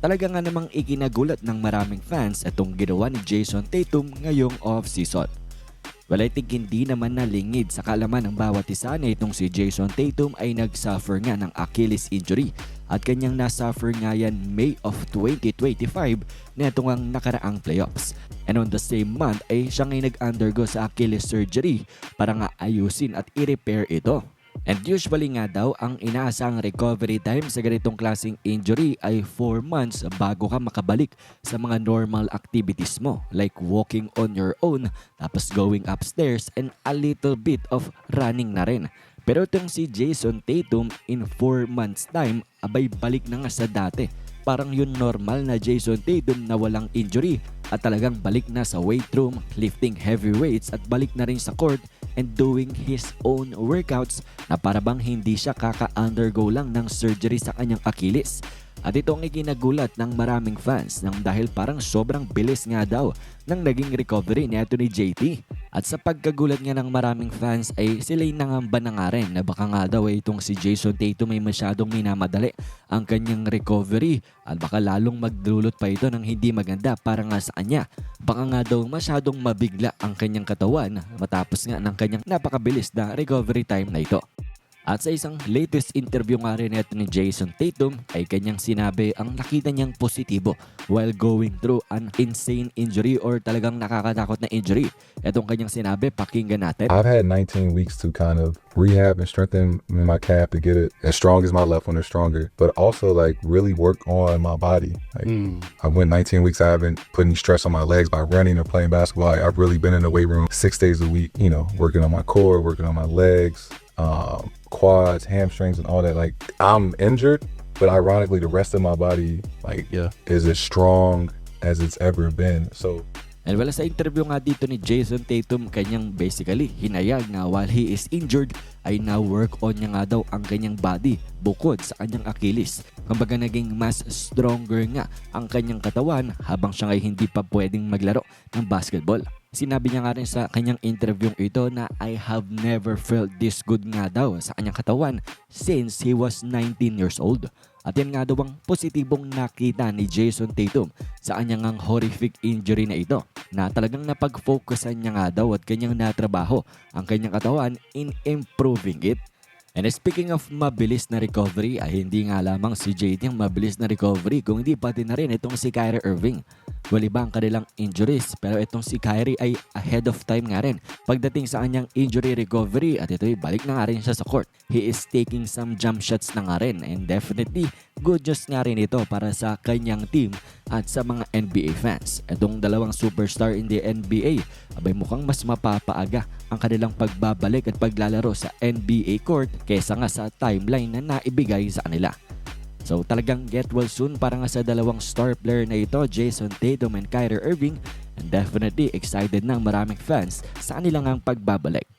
Talaga nga namang ikinagulat ng maraming fans itong ginawa ni Jason Tatum ngayong off-season. Think hindi naman nalingid sa kalaman ng bawat isa na itong si Jason Tatum ay nagsuffer nga ng Achilles injury at kanyang nasuffer nga yan May of 2025 na itong ang nakaraang playoffs. And on the same month ay siya ngay nag-undergo sa Achilles surgery para nga ayusin at i-repair ito. And usually nga daw, ang inaasang recovery time sa ganitong klaseng injury ay 4 months bago ka makabalik sa mga normal activities mo like walking on your own, tapos going upstairs and a little bit of running na rin. Pero itong si Jason Tatum in 4 months time, abay balik na nga sa dati. Parang yun normal na Jason Tatum na walang injury at talagang balik na sa weight room, lifting heavy weights at balik na rin sa court and doing his own workouts na para bang hindi siya kaka-undergo lang ng surgery sa kanyang Achilles. At ito ang ikinagulat ng maraming fans nang dahil parang sobrang bilis nga daw ng naging recovery ni JT. At sa pagkagulat nga ng maraming fans ay sila'y nangamba na nga rin na baka nga daw ay itong si Jason Tatum ay masyadong minamadali ang kanyang recovery at baka lalong magdulot pa ito ng hindi maganda para nga sa kanya. Baka nga daw masyadong mabigla ang kanyang katawan matapos nga ng kanyang napakabilis na recovery time na ito. At sa isang latest interview nga rin ito ni Jason Tatum ay kanyang sinabi ang nakita niyang positibo while going through an insane injury or talagang nakakatakot na injury. Itong kanyang sinabi, pakinggan natin. I've had 19 weeks to kind of rehab and strengthen my calf to get it as strong as my left one or stronger, but also like really work on my body. Like I went 19 weeks. I haven't put any stress on my legs by running or playing basketball. I've really been in the weight room six days a week, you know, working on my core, working on my legs, um, quads, hamstrings, and all that. Like I'm injured, but ironically, the rest of my body like Yeah. is as strong as it's ever been. So And wala sa interview nga dito ni Jason Tatum, kanyang basically hinayag na while he is injured ay na-work on niya nga daw ang kanyang body bukod sa kanyang Achilles. Kumbaga naging mas stronger nga ang kanyang katawan habang siya ay hindi pa pwedeng maglaro ng basketball. Sinabi niya nga rin sa kanyang interview ito na I have never felt this good nga daw sa kanyang katawan since he was 19 years old. At yan nga daw ang positibong nakita ni Jason Tatum sa kanyang ang horrific injury na ito na talagang napag-focusan niya nga daw at kanyang natrabaho ang kanyang katawan in improving it. And speaking of mabilis na recovery, ay hindi nga lamang si JT ang mabilis na recovery kung hindi pati na rin itong si Kyrie Irving. Well, iba ang kanilang injuries pero itong si Kyrie ay ahead of time nga rin pagdating sa kanyang injury recovery at ito'y balik na nga rin siya sa court. He is taking some jump shots na nga rin and definitely good news nga rin ito para sa kanyang team at sa mga NBA fans. Itong dalawang superstar in the NBA abay mukhang mas mapapaaga ang kanilang pagbabalik at paglalaro sa NBA court kaysa nga sa timeline na naibigay sa kanila. So talagang get well soon para nga sa dalawang star player na ito, Jason Tatum and Kyrie Irving and definitely excited ang maraming fans sa kanilang ang pagbabalik.